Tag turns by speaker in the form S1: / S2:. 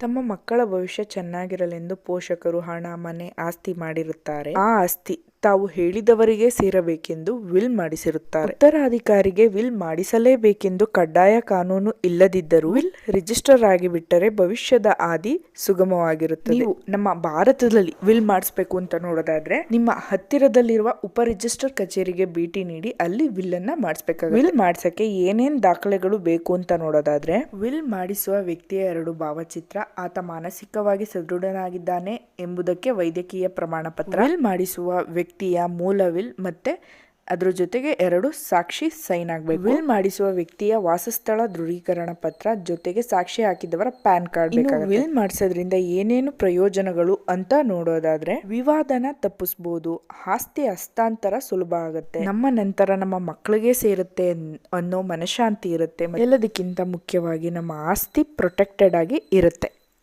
S1: ತಮ್ಮ ಮಕ್ಕಳ ಭವಿಷ್ಯ ಚೆನ್ನಾಗಿರಲೆಂದು ಪೋಷಕರು ಹಣ ಮನೆ ಆಸ್ತಿ ಮಾಡಿರುತ್ತಾರೆ. ಆ ಆಸ್ತಿ ತಾವು ಹೇಳಿದವರಿಗೆ ಸೇರಬೇಕೆಂದು ವಿಲ್ ಮಾಡಿಸಿರುತ್ತಾರೆ. ಉತ್ತರಾಧಿಕಾರಿಗೆ ವಿಲ್ ಮಾಡಿಸಲೇಬೇಕೆಂದು ಕಡ್ಡಾಯ ಕಾನೂನು ಇಲ್ಲದಿದ್ದರೂ ವಿಲ್ ರಿಜಿಸ್ಟರ್ ಆಗಿಬಿಟ್ಟರೆ ಭವಿಷ್ಯದ ಆದಿ ಸುಗಮವಾಗಿರುತ್ತದೆ. ನೀವು ನಮ್ಮ ಭಾರತದಲ್ಲಿ ವಿಲ್ ಮಾಡಿಸ್ಬೇಕು ಅಂತ ನೋಡೋದಾದ್ರೆ ನಿಮ್ಮ ಹತ್ತಿರದಲ್ಲಿರುವ ಉಪ ರಿಜಿಸ್ಟರ್ ಕಚೇರಿಗೆ ಭೇಟಿ ನೀಡಿ ಅಲ್ಲಿ ವಿಲ್ ಅನ್ನ ಮಾಡಿಸ್ಬೇಕಾಗ ವಿಲ್ ಮಾಡಿಸಕ್ಕೆ ಏನೇನ್ ದಾಖಲೆಗಳು ಬೇಕು ಅಂತ ನೋಡೋದಾದ್ರೆ ವಿಲ್ ಮಾಡಿಸುವ ವ್ಯಕ್ತಿಯ ಎರಡು ಭಾವಚಿತ್ರ, ಆತ ಮಾನಸಿಕವಾಗಿ ಸದೃಢನಾಗಿದ್ದಾನೆ ಎಂಬುದಕ್ಕೆ ವೈದ್ಯಕೀಯ ಪ್ರಮಾಣ ಪತ್ರ ವಿಲ್ ಮಾಡಿಸುವ ವ್ಯಕ್ತಿಯ ಮೂಲ ವಿಲ್ ಮತ್ತೆ ಅದರ ಜೊತೆಗೆ ಎರಡು ಸಾಕ್ಷಿ ಸೈನ್ ಆಗಬೇಕು. ವಿಲ್ ಮಾಡಿಸುವ ವ್ಯಕ್ತಿಯ ವಾಸಸ್ಥಳ ದೃಢೀಕರಣ ಪತ್ರ ಜೊತೆಗೆ ಸಾಕ್ಷಿ ಹಾಕಿದವರ ಪ್ಯಾನ್ ಕಾರ್ಡ್ ಬೇಕಾಗುತ್ತೆ. ವಿಲ್ ಮಾಡಿಸೋದ್ರಿಂದ ಏನೇನು ಪ್ರಯೋಜನಗಳು ಅಂತ ನೋಡೋದಾದ್ರೆ ವಿವಾದನ ತಪ್ಪಿಸಬಹುದು ಆಸ್ತಿ ಹಸ್ತಾಂತರ ಸುಲಭ ಆಗುತ್ತೆ. ನಮ್ಮ ನಂತರ ನಮ್ಮ ಮಕ್ಕಳಿಗೆ ಸೇರುತ್ತೆ ಅನ್- ಅನ್ನೋ ಮನಶಾಂತಿ ಇರುತ್ತೆ. ಎಲ್ಲದಕ್ಕಿಂತ ಮುಖ್ಯವಾಗಿ ನಮ್ಮ ಆಸ್ತಿ ಪ್ರೊಟೆಕ್ಟೆಡ್ ಆಗಿ ಇರುತ್ತೆ.